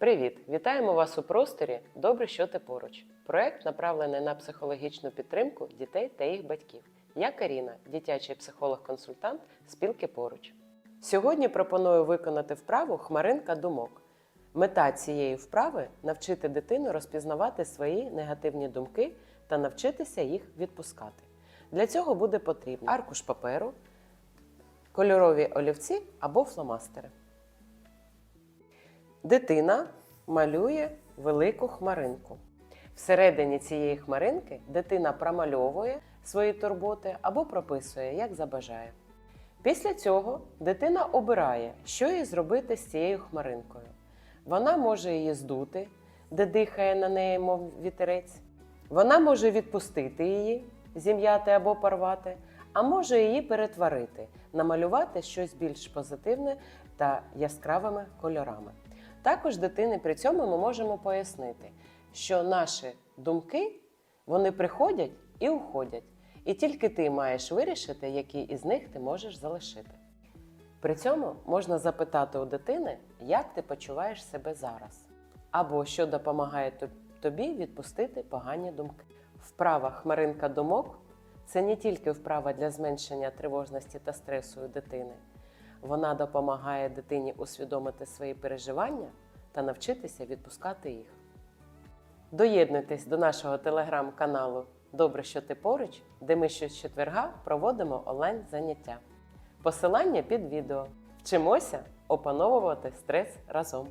Привіт! Вітаємо вас у просторі Добре, що ти поруч. Проект направлений на психологічну підтримку дітей та їх батьків. Я Каріна, дитячий психолог-консультант спілки поруч. Сьогодні пропоную виконати вправу Хмаринка думок. Мета цієї вправи навчити дитину розпізнавати свої негативні думки та навчитися їх відпускати. Для цього буде потрібно аркуш паперу, кольорові олівці або фломастери. Дитина малює велику хмаринку. Всередині цієї хмаринки дитина промальовує свої турботи або прописує, як забажає. Після цього дитина обирає, що їй зробити з цією хмаринкою. Вона може її здути, де дихає на неї, мов вітерець. Вона може відпустити її, зім'яти або порвати, а може її перетворити, намалювати щось більш позитивне та яскравими кольорами. Також дитини при цьому ми можемо пояснити, що наші думки вони приходять і уходять, і тільки ти маєш вирішити, які із них ти можеш залишити. При цьому можна запитати у дитини, як ти почуваєш себе зараз, або що допомагає тобі відпустити погані думки. Вправа хмаринка думок це не тільки вправа для зменшення тривожності та стресу у дитини. Вона допомагає дитині усвідомити свої переживання та навчитися відпускати їх. Доєднуйтесь до нашого телеграм-каналу Добре, що ти поруч, де ми щочетверга проводимо онлайн-заняття. Посилання під відео. Вчимося опановувати стрес разом.